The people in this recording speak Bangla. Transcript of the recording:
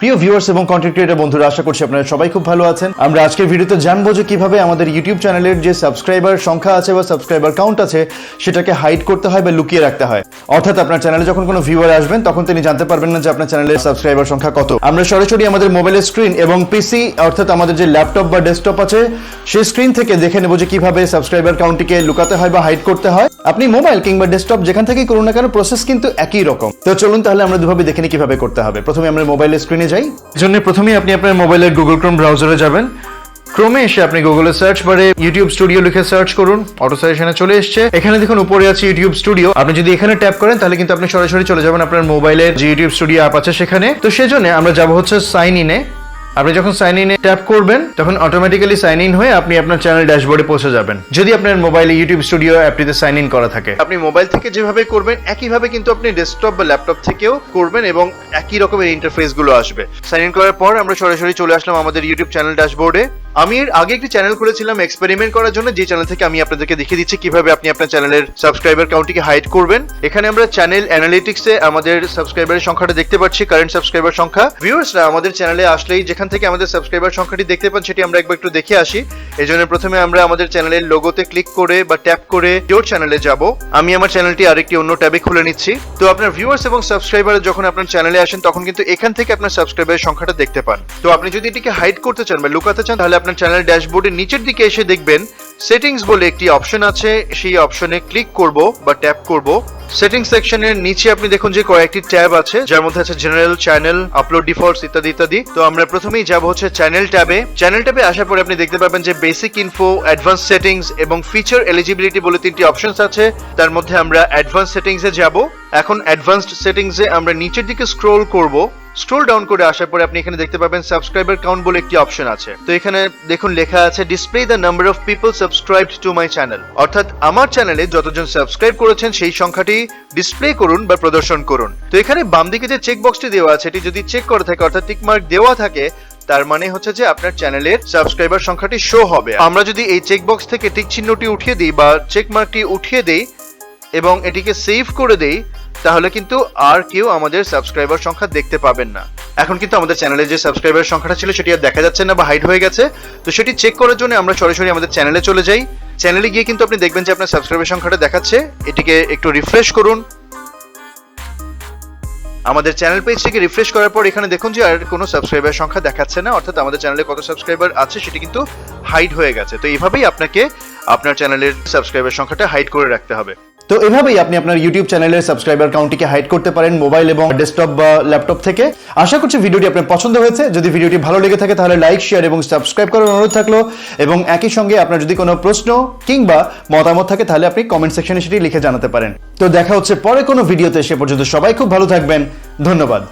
প্রিয় ভিউয়ার্স এবং কন্টেন্ট ক্রিয়েটার বন্ধুরা, আশা করছি আপনারা সবাই খুব ভালো আছেন। আমরা আজকের ভিডিওতে জানব যে কীভাবে আমাদের ইউটিউব চ্যানেলের যে সাবস্ক্রাইবার সংখ্যা আছে বা সাবস্ক্রাইবার কাউন্ট আছে, সেটাকে হাইড করতে হয় বা লুকিয়ে রাখতে হয়। অর্থাৎ আপনার চ্যানেলে যখন কোনো ভিউয়ার আসবেন, তখন তিনি জানতে পারবেন না যে আপনার চ্যানেলের সাবস্ক্রাইবার সংখ্যা কত। আমরা সরাসরি আমাদের মোবাইলের স্ক্রিন এবং পিসি অর্থাৎ আমাদের যে ল্যাপটপ বা ডেস্কটপ আছে, সেই স্ক্রিন থেকে দেখে নেব যে কীভাবে সাবস্ক্রাইবার কাউন্টটিকে লুকাতে হয় বা হাইড করতে হয়। আপনি মোবাইল কিংবা ডেস্কটপ যেখান থেকেই করুন না কেন প্রসেস কিন্তু একই রকম। তো চলুন তাহলে আমরা দুভাবে দেখে নিই কীভাবে করতে হবে। প্রথমে আমরা মোবাইলের স্ক্রিনে যাই। জন্য প্রথমেই আপনি আপনার মোবাইলের গুগল ক্রোম ব্রাউজারে যাবেন। ক্রোমে এসে আপনি গুগলে সার্চ বারে ইউটিউব স্টুডিও লিখে সার্চ করুন। অটো সাজেশনে চলে এসছে। এখানে দেখুন, উপরে আছে ইউটিউব স্টুডিও আপনি যদি এখানে ট্যাপ করেন, তাহলে কিন্তু আপনি সরাসরি চলে যাবেন আপনার মোবাইলের যে ইউটিউব স্টুডিও অ্যাপ আছে সেখানে। তো সেজন্য আমরা যাব হচ্ছে সাইন ইনে আপনি যখন সাইন ইনে ট্যাপ করবেন, তখন অটোমেটিক্যালি সাইন ইন হয়ে আপনি আপনার চ্যানেল ড্যাশবোর্ডে পৌঁছে যাবেন। যদি আপনার মোবাইলে ইউটিউব স্টুডিও অ্যাপটিতে সাইন ইন করা থাকে। আপনি মোবাইল থেকে যেভাবে করবেন, একইভাবে কিন্তু আপনি ডেস্কটপ বা ল্যাপটপ থেকেও করবেন এবং একই রকমের ইন্টারফেসগুলো আসবে। সাইন ইন করার পর আমরা সরাসরি চলে আসলাম আমাদের ইউটিউব চ্যানেল ড্যাশবোর্ডে আমি এর আগে একটি চ্যানেল খুলেছিলাম এক্সপেরিমেন্ট করার জন্য, যে চ্যানেল থেকে আমি আপনাদেরকে দেখিয়ে দিচ্ছি কীভাবে আপনি আপনার চ্যানেলের সাবস্ক্রাইবার কাউন্টটিকে হাইড করবেন। এখানে আমরা চ্যানেল অ্যানালিটিক্সে আমাদের সাবস্ক্রাইবারের সংখ্যাটা দেখতে পাচ্ছি কারেন্ট সাবস্ক্রাইবার সংখ্যা। ভিউয়ার্সরা আমাদের চ্যানেলে আসলেই যেখান থেকে আমাদের সাবস্ক্রাইবার সংখ্যাটি দেখতে পান, সেটি আমরা একবার একটু দেখে আসি। এই জন্য প্রথমে আমরা আমাদের চ্যানেলের লোগোতে ক্লিক করে বা ট্যাপ করে জোর চ্যানেলে যাব। আমি আমার চ্যানেলটি আরেকটি অন্য ট্যাবে খুলে নিচ্ছি। তো আপনার ভিউয়ার্স এবং সাবস্ক্রাইবার যখন আপনার চ্যানেলে আসেন, তখন কিন্তু এখান থেকে আপনার সাবস্ক্রাইবারের সংখ্যাটা দেখতে পান। তো আপনি যদি এটিকে হাইড করতে চান বা লুকাতে চান, তাহলে আপনার চ্যানেল ড্যাশবোর্ডের নিচের দিকে এসে দেখবেন সেটিংস বলে একটি অপশন আছে। সেই অপশনে ক্লিক করব বা ট্যাপ করব। সেটিং সেকশনের নিচে আপনি দেখুন যে কয়েকটি ট্যাব আছে, যার মধ্যে আছে জেনারেল চ্যানেল আপলোড ডিফল্টস ইত্যাদি ইত্যাদি। তো আমরা প্রথমেই যাব হচ্ছে চ্যানেল ট্যাবে চ্যানেল ট্যাবে আসার পরে আপনি দেখতে পাবেন যে বেসিক ইনফো অ্যাডভান্স সেটিংস এবং ফিচার এলিজিবিলিটি বলে তিনটি অপশনস আছে। তার মধ্যে আমরা অ্যাডভান্স সেটিংসে যাব। এখন অ্যাডভান্সড সেটিংসে আমরা নিচের দিকে স্ক্রোল করব। স্ক্রোল ডাউন করে আসার পরে আপনি এখানে দেখতে পাবেন সাবস্ক্রাইবার কাউন্ট বলে একটি অপশন আছে। তো এখানে দেখুন লেখা আছে display the number of people subscribed to my channel অর্থাৎ আমার চ্যানেলে যতজন সাবস্ক্রাইব করেছেন সেই সংখ্যাটি ডিসপ্লে করুন বা প্রদর্শন করুন। তো এখানে বাম দিকে যে চেক বক্সটি দেওয়া আছে, এটি যদি চেক করা থাকে, অর্থাৎ টিক মার্ক দেওয়া থাকে, তার মানে হচ্ছে যে আপনার চ্যানেলের সাবস্ক্রাইবার সংখ্যাটি শো হবে। আমরা যদি এই চেক বক্স থেকে টিক চিহ্নটি উঠিয়ে দিই বা চেক মার্কটি উঠিয়ে দিই এবং এটিকে সেভ করে দেই তাহলে কিন্তু আর কেউ আমাদের সাবস্ক্রাইবার সংখ্যা দেখতে পাবেন না। এখন কিন্তু আমাদের চ্যানেলে যে সাবস্ক্রাইবার সংখ্যাটা ছিল সেটি আর দেখা যাচ্ছে না বা হাইড হয়ে গেছে। তো সেটি চেক করার জন্য আমরা সরাসরি আমাদের চ্যানেলে চলে যাই। চ্যানেলে গিয়ে কিন্তু আপনি দেখবেন যে আপনার সাবস্ক্রাইবার সংখ্যাটা দেখাচ্ছে। এটিকে একটু রিফ্রেশ করুন। আমাদের চ্যানেল পেজটিকে রিফ্রেশ করার পর এখানে দেখুন যে আর কোনো সাবস্ক্রাইবার সংখ্যা দেখাচ্ছে না। অর্থাৎ আমাদের চ্যানেলে কত সাবস্ক্রাইবার আছে সেটি কিন্তু হাইড হয়ে গেছে। তো এইভাবেই আপনাকে আপনার চ্যানেলের সাবস্ক্রাইবার সংখ্যাটা হাইড করে রাখতে হবে। তো এভাবেই আপনি আপনার ইউটিউব চ্যানেলের সাবস্ক্রাইবার কাউন্টটিকে হাইড করতে পারেন মোবাইল এবং ডেস্কটপ বা ল্যাপটপ থেকে। আশা করছি ভিডিওটি আপনার পছন্দ হয়েছে। যদি ভিডিওটি ভালো লেগে থাকে তাহলে লাইক শেয়ার এবং সাবস্ক্রাইব করার অনুরোধ থাকল। এবং একই সঙ্গে আপনার যদি কোনো প্রশ্ন কিংবা মতামত থাকে তাহলে আপনি কমেন্ট সেকশনে সেটি লিখে জানাতে পারেন। তো দেখা হচ্ছে পরে কোনো ভিডিওতে সে পর্যন্ত সবাই খুব ভালো থাকবেন। ধন্যবাদ।